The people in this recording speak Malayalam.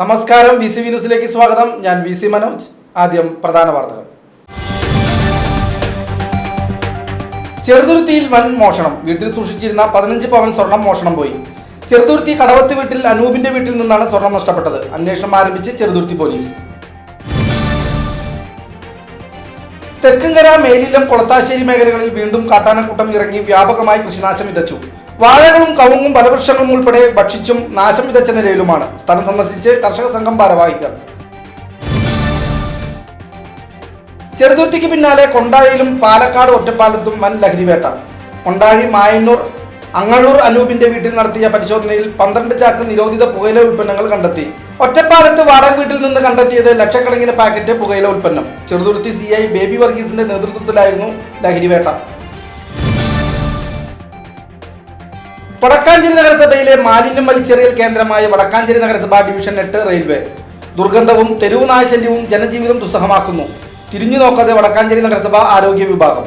നമസ്കാരം വി സി വി ന്യൂസിലേക്ക് സ്വാഗതം. ഞാൻ വി സി മനോജ്. ആദ്യം പ്രധാന വാർത്തകൾ. ചെറുതുരുത്തിയിൽ വൻ മോഷണം. വീട്ടിൽ സൂക്ഷിച്ചിരുന്ന പതിനഞ്ച് പവൻ സ്വർണം മോഷണം പോയി. ചെറുതുരുത്തി കടവത്ത് വീട്ടിൽ അനൂപിന്റെ വീട്ടിൽ നിന്നാണ് സ്വർണം നഷ്ടപ്പെട്ടത്. അന്വേഷണം ആരംഭിച്ച് ചെറുതുരുത്തി പോലീസ്. തെക്കുംകര മേലില്ലം കൊളത്താശ്ശേരി മേഖലകളിൽ വീണ്ടും കാട്ടാനക്കൂട്ടം ഇറങ്ങി വ്യാപകമായി കൃഷിനാശം വിതച്ചു. വാഴകളും കവുങ്ങും ഫലവൃക്ഷങ്ങളും ഉൾപ്പെടെ ഭക്ഷിച്ചും നാശം വിതച്ച നിലയിലുമാണ് സ്ഥലം സന്ദർശിച്ച് കർഷക സംഘം ഭാരവാഹികൾ. ചെറുതുരുത്തിക്ക് പിന്നാലെ കൊണ്ടാഴിയിലും പാലക്കാട് ഒറ്റപ്പാലത്തും വൻ ലഹരിവേട്ട. കൊണ്ടാഴി മായന്നൂർ അങ്ങള്ളൂർ അനൂപിന്റെ വീട്ടിൽ നടത്തിയ പരിശോധനയിൽ പന്ത്രണ്ട് ചാക്ക് നിരോധിത പുകയില ഉൽപ്പന്നങ്ങൾ കണ്ടെത്തി. ഒറ്റപ്പാലത്ത് വാടക വീട്ടിൽ നിന്ന് കണ്ടെത്തിയത് ലക്ഷക്കണക്കിന് പാക്കറ്റ് പുകയില ഉൽപ്പന്നം. ചെറുതുരുത്തി സി ഐ ബേബി വർഗീസിന്റെ നേതൃത്വത്തിലായിരുന്നു ലഹരിവേട്ട. വടക്കാഞ്ചേരി നഗരസഭയിലെ മാലിന്യം വലിച്ചെറിയൽ കേന്ദ്രമായ വടക്കാഞ്ചേരി നഗരസഭ ഡിവിഷൻ എട്ട് റെയിൽവേ. ദുർഗന്ധവും തെരുവുനാശല്യവും ജനജീവിതം ദുസ്സഹമാക്കുന്നു. തിരിഞ്ഞു നോക്കാതെ വടക്കാഞ്ചേരി നഗരസഭ ആരോഗ്യ വിഭാഗം.